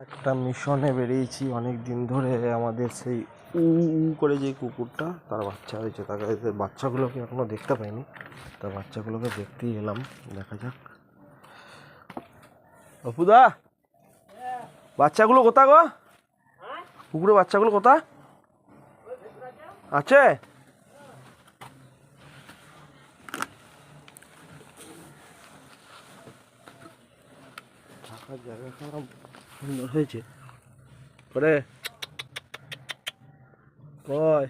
একটা মিশনে বেরিয়েছি। অনেক দিন ধরে আমাদের সেই উ উ করে যে কুকুরটা, তার বাচ্চা হয়েছে। তাকে বাচ্চাগুলোকে এখনও দেখতে পাইনি। তার বাচ্চাগুলোকে দেখতেই এলাম। দেখা যাক। অপুদা! বাচ্চাগুলো কোথা গো? কুকুরের বাচ্চাগুলো কোথা আছে? থাকার জায়গাখানা সুন্দর হয়েছে করে কয়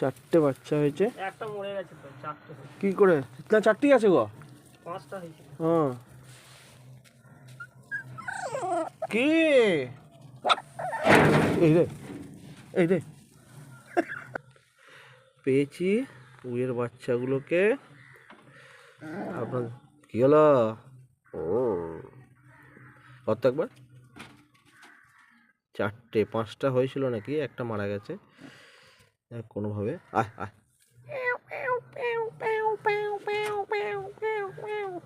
চারটে বাচ্চা হয়েছে। একটা মরে গেছে তো চারটে। কি করে? না চারটেই আছে গো? পাঁচটা হয়েছে। হ্যাঁ। কি? এই রে এই রে। পেয়েছি উয়ের বাচ্চাগুলোকে। আপনার কি হলো? ও। কত একবার চারটে পাঁচটা হয়েছিল নাকি? একটা মারা গেছে। কোনোভাবে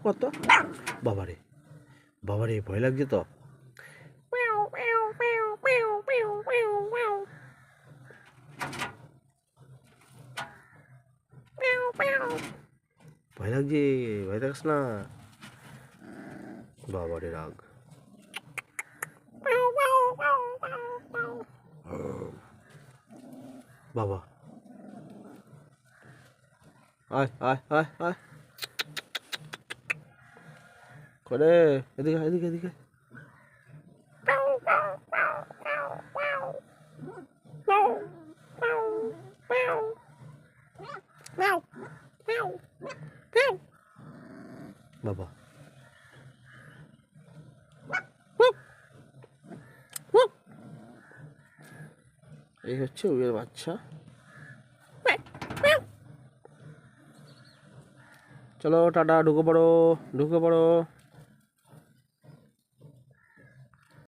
কত? বাবারে বাবারে ভয় লাগছে তো। ভয় লাগছে ভয় দেখাস না। বাবারে রাগ। বাবা। আয় আয় আয় আয়। করে এদিকে এদিকে এদিকে। বাবা। এই হচ্ছে উইয়ের বাচ্চা। চলো টাটা ঢুকে পড়ো ঢুকে পড়ো।